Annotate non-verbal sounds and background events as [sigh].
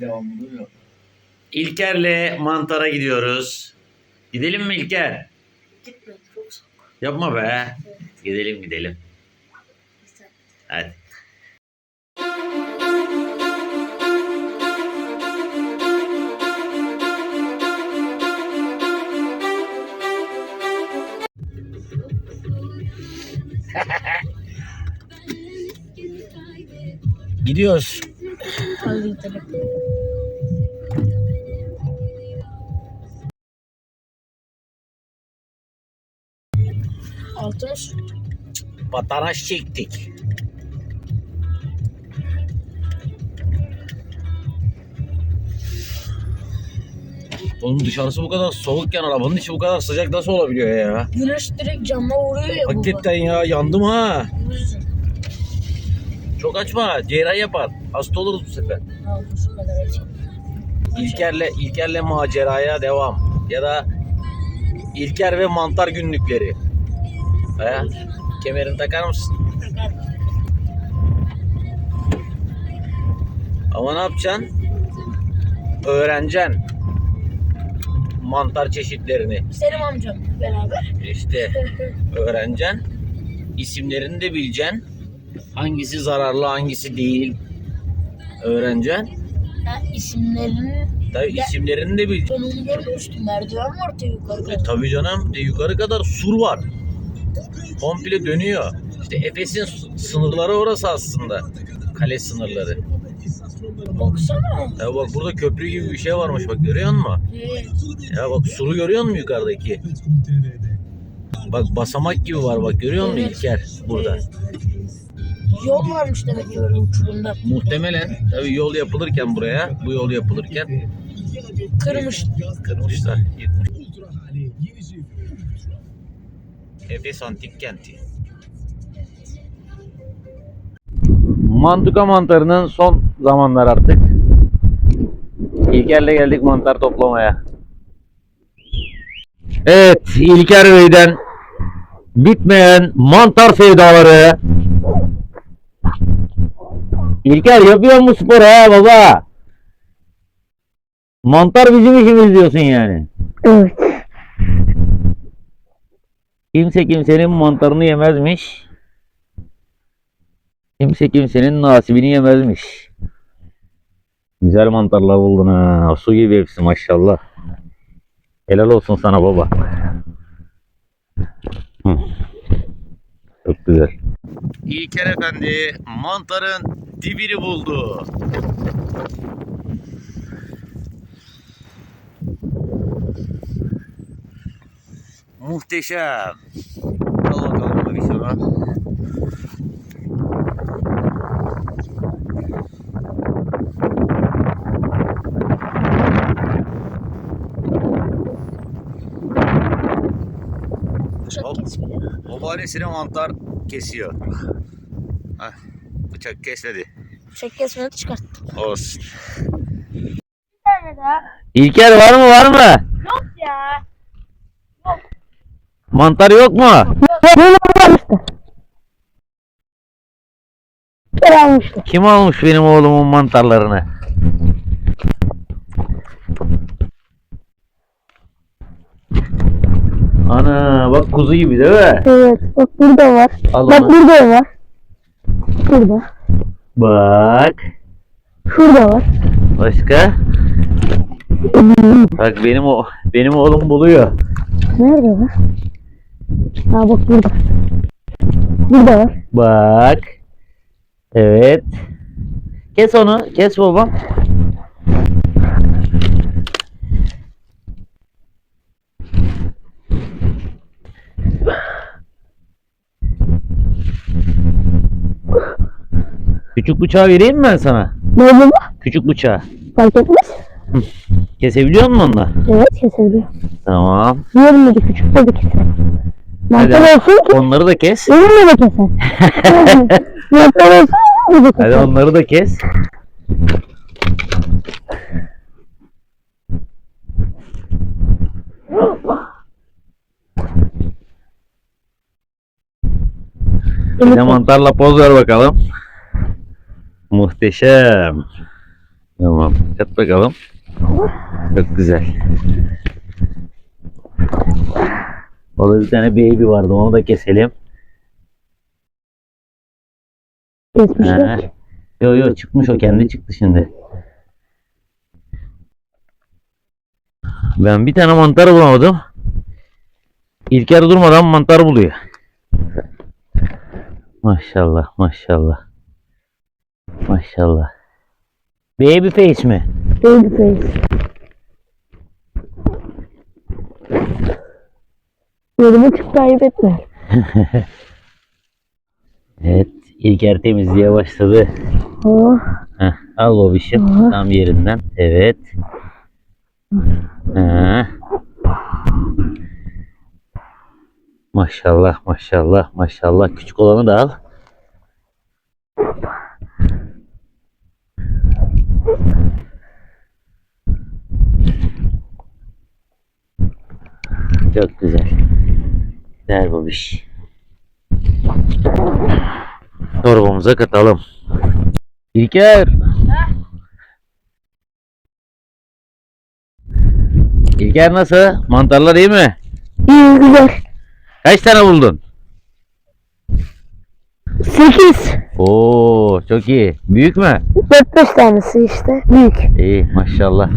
devamlı yok. İlker'le mantara gidiyoruz. Gidelim mi İlker? Gitmeyin çok soğuk. Yapma be. Gidelim gidelim. Güzel. Hadi. [laughs] Gidiyoruz. Su. Patanaş çektik. Oğlum dışarısı bu kadar soğukken arabanın içi bu kadar sıcak nasıl olabiliyor ya? Güneş direkt cama vuruyor ya baba. Hakikaten ya yandım ha. Çok açma cerrahi yapar. Hasta oluruz bu sefer. İlker'le İlker'le maceraya devam. Ya da İlker ve mantar günlükleri. He? Kemerini takar mısın? Ama ne yapacaksın? Öğreneceksin. Mantar çeşitlerini. Selim amcam beraber. İşte öğreneceksin. İsimlerini de bileceksin. Hangisi zararlı, hangisi değil. Öğreneceksin. Ha, isimlerini Tabii isimlerini de bileceksin. ben onu görmüştüm. Merdiven var tabii yukarıda. E, tabii canım. De yukarı kadar sur var. Komple dönüyor. İşte Efes'in sınırları orası aslında. Kale sınırları. Baksana. Ya bak burada köprü gibi bir şey varmış bak görüyor musun? Evet. Ya bak suru görüyor musun yukarıdaki? Bak basamak gibi var bak görüyor musun Evet. İlker burada? Evet. Yol varmış demek ki böyle uçurumda. Muhtemelen tabii yol yapılırken buraya, bu yol yapılırken Kırmış. kırmışlar, yıkmış. Efes Antik Kenti. Mantuka mantarının son zamanlar artık. İlker'le geldik mantar toplamaya. Evet, İlker Bey'den bitmeyen mantar sevdaları. İlker yapıyor mu spor ha baba? Mantar bizim işimiz diyorsun yani. Evet. Kimse kimsenin mantarını yemezmiş. Kimse kimsenin nasibini yemezmiş. Güzel mantarlar buldun ha. Su gibi hepsi maşallah. Helal olsun sana baba. Çok güzel. İlker Efendi mantarın dibini buldu. Muhteşem. Al bakalım bir kesmiyor. Babaannesine mantar kesiyor. Heh, bıçak kesmedi. Bıçak kesmedi çıkarttım. Olsun. Bir tane daha. İlker var mı var mı? Yok ya. Mantar yok mu? Böyle almıştı. Bir almıştı. Kim almış benim oğlumun mantarlarını? Ana bak kuzu gibi değil mi? Evet. Bak burada var. Al Bak onu. burada var. Burada. Bak. Şurada var. Başka? Bak benim o benim oğlum buluyor. Nerede var? Ha bak burada. Burada var. Bak. Evet. Kes onu. Kes babam. Küçük bıçağı vereyim mi ben sana? Ne baba? Küçük bıçağı. Fark etmez. Kesebiliyor musun onunla? Evet kesebiliyor. Tamam. Diğerini de küçük de keser. Mantar olsun ki Onları da kes. benimle de keser. [laughs] Mantar olsun de Hadi onları da kes. Bir de mantarla poz ver bakalım. Muhteşem. Tamam. Yat bakalım. Çok güzel. Orada bir tane baby vardı. Onu da keselim. Kesmişler. He. Yo yo çıkmış o kendi çıktı şimdi. Ben bir tane mantar bulamadım. İlker durmadan mantar buluyor. Maşallah maşallah. Maşallah. Baby face mi? Baby face. Yedi buçukta ayıp etme. Evet İlker temizliğe başladı. Oh. Heh, al babişim Aha. tam yerinden. Evet. Heh. Maşallah maşallah maşallah. Küçük olanı da al. Çok güzel. Ver babiş. Torbamıza katalım. İlker. İlker nasıl? Mantarlar iyi mi? İyi güzel. Kaç tane buldun? Sekiz. Oo çok iyi. Büyük mü? Dört beş tanesi işte. Büyük. İyi maşallah.